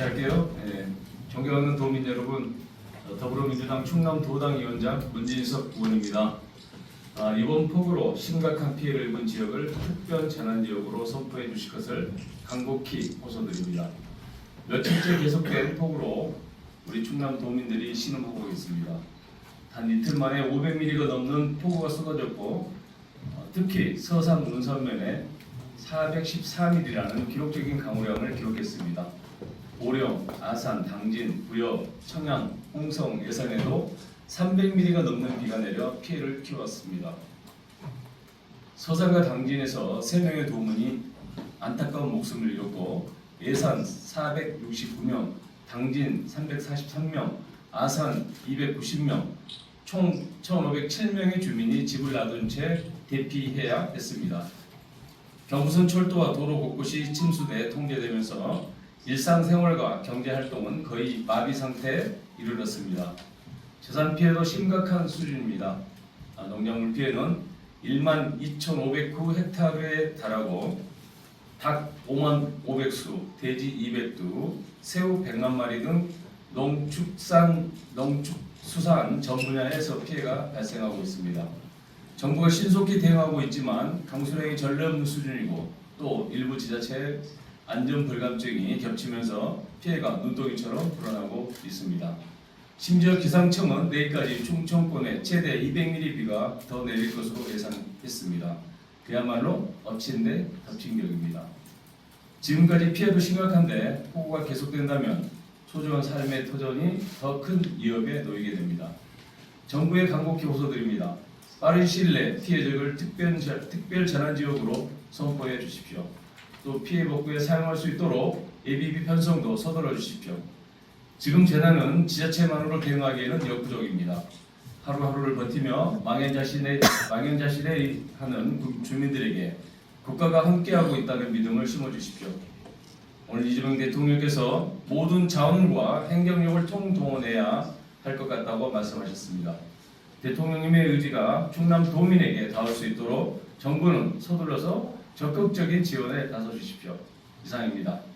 할게요. 예, 존경하는 도민 여러분, 어, 더불어민주당 충남 도당 위원장 문진석 의원입니다. 아, 이번 폭우로 심각한 피해를 입은 지역을 특별 재난 지역으로 선포해 주실 것을 간곡히 호소드립니다. 며칠째 계속된 폭우로 우리 충남 도민들이 신음하고 있습니다. 단 이틀 만에 500mm가 넘는 폭우가 쏟아졌고 어, 특히 서산 문선면에 414mm라는 기록적인 강우량을 기록했습니다. 보령, 아산, 당진, 부여, 청양, 홍성, 예산에도 300mm가 넘는 비가 내려 피해를 키웠습니다. 서산과 당진에서 3명의 도문이 안타까운 목숨을 잃었고 예산 469명, 당진 343명, 아산 290명, 총 1,507명의 주민이 집을 놔둔 채 대피해야 했습니다. 경부선 철도와 도로 곳곳이 침수돼 통제되면서 일상생활과 경제활동은 거의 마비 상태에 이르렀습니다. 재산 피해도 심각한 수준입니다. 아, 농작물 피해는 1만 2,509 헥타르에 달하고 닭 5만 500수, 돼지 200두, 새우 100만 마리 등 농축산, 농축수산 전 분야에서 피해가 발생하고 있습니다. 정부가 신속히 대응하고 있지만 강수량이 전례 없는 수준이고 또 일부 지자체의 안전 불감증이 겹치면서 피해가 눈덩이처럼 불어나고 있습니다. 심지어 기상청은 내일까지 충청권에 최대 200mm 비가 더 내릴 것으로 예상했습니다. 그야말로 엎친 데 덮친 격입니다. 지금까지 피해도 심각한데 폭우가 계속된다면 소중한 삶의 터전이 더 큰 위협에 놓이게 됩니다. 정부에 간곡히 호소드립니다. 빠른 시일 내 피해적을 특별, 재- 특별 재난지역으로 선포해 주십시오. 또 피해 복구에 사용할 수 있도록 예비비 편성도 서둘러 주십시오. 지금 재난은 지자체만으로 대응하기에는 역부족입니다. 하루하루를 버티며 망연자실에 망연자실해 하는 구- 주민들에게 국가가 함께하고 있다는 믿음을 심어주십시오. 오늘 이재명 대통령께서 모든 자원과 행정력을 통동원해야 할 것 같다고 말씀하셨습니다. 대통령님의 의지가 충남 도민에게 닿을 수 있도록 정부는 서둘러서 적극적인 지원에 나서 주십시오. 이상입니다.